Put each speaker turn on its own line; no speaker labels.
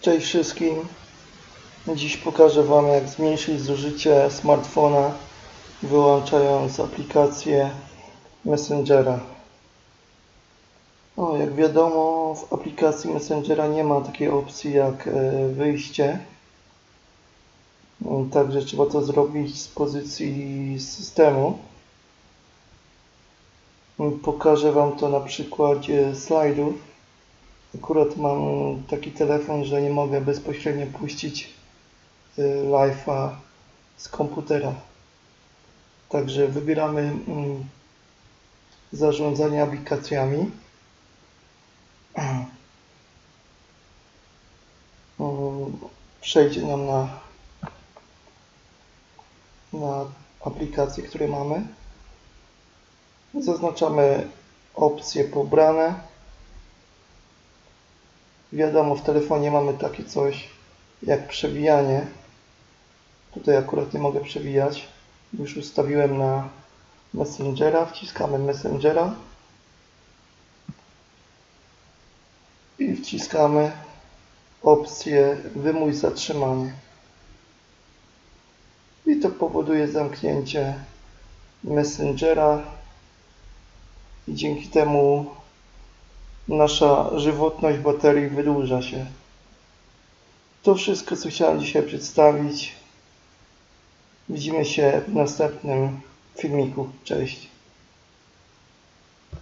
Cześć wszystkim. Dziś pokażę Wam jak zmniejszyć zużycie smartfona wyłączając aplikację Messengera. O, jak wiadomo w aplikacji Messengera nie ma takiej opcji jak e, wyjście. Mm, Także trzeba to zrobić z pozycji systemu. Mm, Pokażę Wam to na przykładzie slajdów. Akurat mam taki telefon, że nie mogę bezpośrednio puścić y, live'a z komputera. Także wybieramy mm, zarządzanie aplikacjami. Mm, Przejdzie nam na, na aplikacje, które mamy. Zaznaczamy opcje pobrane. Wiadomo, w telefonie mamy takie coś jak przewijanie. Tutaj akurat nie mogę przewijać. Już ustawiłem na Messengera. Wciskamy Messengera. I wciskamy opcję wymuś zatrzymanie. I to powoduje zamknięcie Messengera. I dzięki temu nasza żywotność baterii wydłuża się. To wszystko, co chciałem dzisiaj przedstawić. Widzimy się w następnym filmiku. Cześć.